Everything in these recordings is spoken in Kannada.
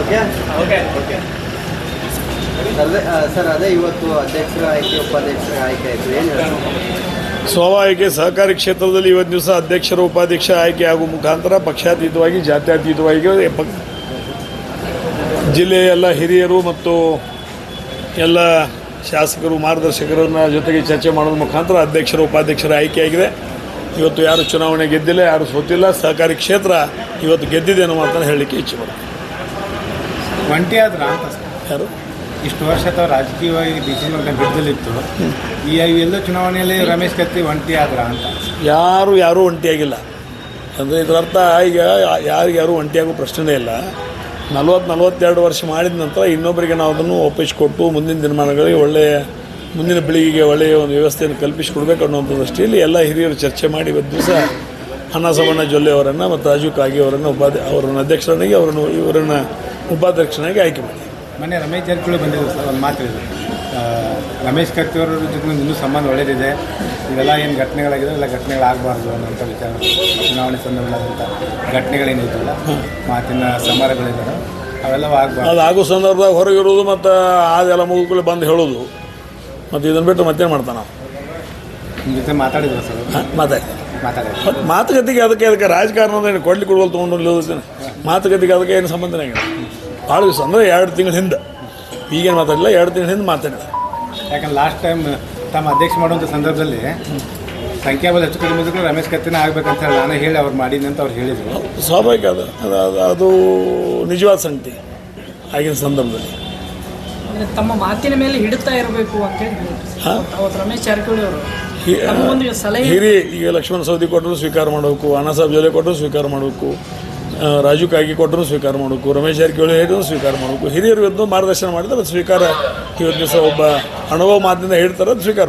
ಓಕೆ ಸರ್, ಅದೇ ಇವತ್ತು ಅಧ್ಯಕ್ಷರ ಆಯ್ಕೆ, ಉಪಾಧ್ಯಕ್ಷರ ಆಯ್ಕೆ ಆಯಿತು. ಏನು ಸ್ವಾಭಾವಿಕ ಸಹಕಾರಿ ಕ್ಷೇತ್ರದಲ್ಲಿ ಇವತ್ತು ದಿವಸ ಅಧ್ಯಕ್ಷರು ಉಪಾಧ್ಯಕ್ಷ ಆಯ್ಕೆ ಆಗುವ ಮುಖಾಂತರ ಪಕ್ಷಾತೀತವಾಗಿ, ಜಾತ್ಯತೀತವಾಗಿ ಜಿಲ್ಲೆಯ ಎಲ್ಲ ಹಿರಿಯರು ಮತ್ತು ಎಲ್ಲ ಶಾಸಕರು ಮಾರ್ಗದರ್ಶಕರನ್ನ ಜೊತೆಗೆ ಚರ್ಚೆ ಮಾಡೋದ್ರ ಮುಖಾಂತರ ಅಧ್ಯಕ್ಷರು ಉಪಾಧ್ಯಕ್ಷರ ಆಯ್ಕೆಯಾಗಿದೆ ಇವತ್ತು ಯಾರು ಚುನಾವಣೆ ಗೆದ್ದಿಲ್ಲ ಯಾರು ಸೋತಿಲ್ಲ ಸಹಕಾರಿ ಕ್ಷೇತ್ರ ಇವತ್ತು ಗೆದ್ದಿದೆ ಅನ್ನೋ ಮಾತನ್ನು ಹೇಳಲಿಕ್ಕೆ ಇಚ್ಛೆ ಮಾಡ್ತೀನಿ ಒಂಟಿ ಆದ್ರ ಅಂತ ಯಾರು? ಇಷ್ಟು ವರ್ಷ ಅಥವಾ ರಾಜಕೀಯವಾಗಿ ಬಿ ಸಿ ಅಂತ ಬಿದ್ದಲಿತ್ತು ಈ ಎಲ್ಲ ಚುನಾವಣೆಯಲ್ಲಿ ರಮೇಶ್ ಕತ್ತಿ ಒಂಟಿ ಆದ್ರ ಅಂತ. ಯಾರು ಯಾರೂ ಒಂಟಿಯಾಗಿಲ್ಲ. ಅಂದರೆ ಇದರ ಅರ್ಥ ಈಗ ಯಾರಿಗೆ ಯಾರೂ ಒಂಟಿಯಾಗೋ ಪ್ರಶ್ನೆನೇ ಇಲ್ಲ. ನಲ್ವತ್ತು ನಲ್ವತ್ತೆರಡು ವರ್ಷ ಮಾಡಿದ ನಂತರ ಇನ್ನೊಬ್ಬರಿಗೆ ನಾವು ಅದನ್ನು ಒಪ್ಪಿಸಿಕೊಟ್ಟು ಮುಂದಿನ ದಿನಮಾನಗಳಿಗೆ ಒಳ್ಳೆಯ ಮುಂದಿನ ಪೀಳಿಗೆಗೆ ಒಳ್ಳೆಯ ಒಂದು ವ್ಯವಸ್ಥೆಯನ್ನು ಕಲ್ಪಿಸಿಕೊಡ್ಬೇಕು ಅನ್ನೋಂಥ ದೃಷ್ಟಿಯಲ್ಲಿ ಎಲ್ಲ ಹಿರಿಯರು ಚರ್ಚೆ ಮಾಡಿ ಇವತ್ತು ದಿವಸ ಅನ್ನಸವಣ್ಣ ಜೊಲ್ಲೆ ಅವರನ್ನು ಮತ್ತು ರಾಜೀವ್ ಕಾಗಿ ಅವರನ್ನು ಉಪಾಧ್ಯ ಅವರನ್ನು ಅಧ್ಯಕ್ಷರನ್ನಾಗಿ ಅವರನ್ನು ಇವರನ್ನು ಉಪಾಧ್ಯಕ್ಷನಾಗಿ ಆಯ್ಕೆ ಮಾಡಿ. ಮನೆ ರಮೇಶ್ ಜಾರಕಿಹೊಳಿ ಬಂದಿದ್ದರು ಸರ್, ಒಂದು ಮಾತು ರಮೇಶ್ ಕತ್ತಿಯವರ ಜೊತೆ ಇನ್ನೂ ಸಂಬಂಧ ಒಳ್ಳೆಯದಿದೆ ಇವೆಲ್ಲ ಏನು ಘಟನೆಗಳಾಗಿದೆ ಎಲ್ಲ ಘಟನೆಗಳಾಗಬಾರ್ದು ಅನ್ನೋಂಥ ವಿಚಾರ. ಚುನಾವಣೆ ಸಂದರ್ಭದಂಥ ಘಟನೆಗಳೇನಿದ್ದಿಲ್ಲ. ಮಾತಿನ ಸಮರಗಳಿದ್ದಾವೆ ಅವೆಲ್ಲ ಆಗಬಾರ್ದು. ಅದು ಆಗೋ ಸಂದರ್ಭದಾಗ ಹೊರಗಿರೋದು ಮತ್ತು ಅದೆಲ್ಲ ಮುಗಿದ್ಕೊಳ್ಳಿ ಬಂದು ಹೇಳೋದು ಮತ್ತು ಇದನ್ನು ಬಿಟ್ಟು ಮತ್ತೇನು ಮಾಡ್ತಾನೆ? ನಾವು ನಿಮ್ಮ ಜೊತೆ ಮಾತಾಡಿದ್ರು ಸರ್? ಮಾತಾಡಿ. ಮಾತಾಡಿ. ಮತ್ತು ಮಾತುಕತೆಗೆ ಅದಕ್ಕೆ ಅದಕ್ಕೆ ರಾಜಕಾರಣ ಏನು ಕೊಡ್ಲಿ ಕೊಡುವಲ್ಲಿ ತೊಗೊಂಡು ಮಾತುಕತೆಗೆ ಅದಕ್ಕೆ ಏನು ಸಂಬಂಧನೇ ಭಾಳ ದಿವಸ ಅಂದರೆ ಎರಡು ತಿಂಗಳ ಹಿಂದೆ. ಈಗೇನು ಮಾತಾಡಲಿಲ್ಲ? ಎರಡು ದಿನ ಹಿಂದೆ ಮಾತಾಡಿದೆ ಯಾಕಂದ್ರೆ ಲಾಸ್ಟ್ ಟೈಮ್ ತಮ್ಮ ಅಧ್ಯಕ್ಷ ಮಾಡುವಂಥ ಸಂದರ್ಭದಲ್ಲಿ ಸಂಖ್ಯಾಬಲ ಹೆಚ್ಚು ಕಡಿಮೆ ಇದ್ರೂ ರಮೇಶ್ ಕತ್ತಿನ ಆಗ್ಬೇಕಂತ ಹೇಳಿ ನಾನು ಹೇಳಿ ಅವ್ರು ಮಾಡೀನಿ ಅಂತ ಅವ್ರು ಹೇಳಿದರು. ಸ್ವಾಭಾವಿಕ ಅದು. ಅದು ನಿಜವಾದ ಸಂಗತಿ ಆಗಿನ ಸಂದರ್ಭದಲ್ಲಿ. ತಮ್ಮ ಮಾತಿನ ಮೇಲೆ ಹಿಡುತ್ತಾ ಇರಬೇಕು ಅಂತ ಹೇಳಿ ರಮೇಶ್ ಜಾರಕಿಹೊಳಿ ಅವರು. ಹಿರಿ ಈಗ ಲಕ್ಷ್ಮಣ ಸೌದಿ ಕೊಟ್ಟರು ಸ್ವೀಕಾರ ಮಾಡಬೇಕು ಅಣ್ಣಾಸಾಬ್ ಜೊಲೆ ಕೊಟ್ಟರು ಸ್ವೀಕಾರ ಮಾಡಬೇಕು. ರಾಜು ಕಾಗಿ ಕೊಟ್ಟರು ಸ್ವೀಕಾರ ಮಾಡಬೇಕು ರಮೇಶ್ ಜಾರಕಿಹೊಳಿ ಹೇಳಿದ್ರು ಸ್ವೀಕಾರ ಮಾಡಬೇಕು. ಹಿರಿಯರು ಇವತ್ತು ಮಾರ್ಗದರ್ಶನ ಮಾಡಿದ್ರೆ ಅದು ಸ್ವೀಕಾರ ಇವತ್ತು ದಿವಸ ಒಬ್ಬ ಅನುಭವ ಮಾತಿನಿಂದ ಹೇಳ್ತಾರೆ ಅದು ಸ್ವೀಕಾರ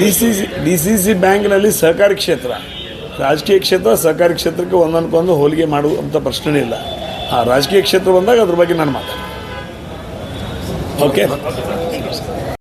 D C C D C C ಬ್ಯಾಂಕ್ನಲ್ಲಿ ಸಹಕಾರಿ ಕ್ಷೇತ್ರ ರಾಜಕೀಯ ಕ್ಷೇತ್ರ ಸಹಕಾರಿ ಕ್ಷೇತ್ರಕ್ಕೆ ಒಂದೊಂದ್ಕೊಂದು ಹೋಲಿಗೆ ಮಾಡುವಂಥ ಪ್ರಶ್ನೆ ಇಲ್ಲ. ಆ ರಾಜಕೀಯ ಕ್ಷೇತ್ರ ಬಂದಾಗ ಅದ್ರ ಬಗ್ಗೆ ನಾನು ಮಾತಾಡ್ತೀನಿ. ಓಕೆ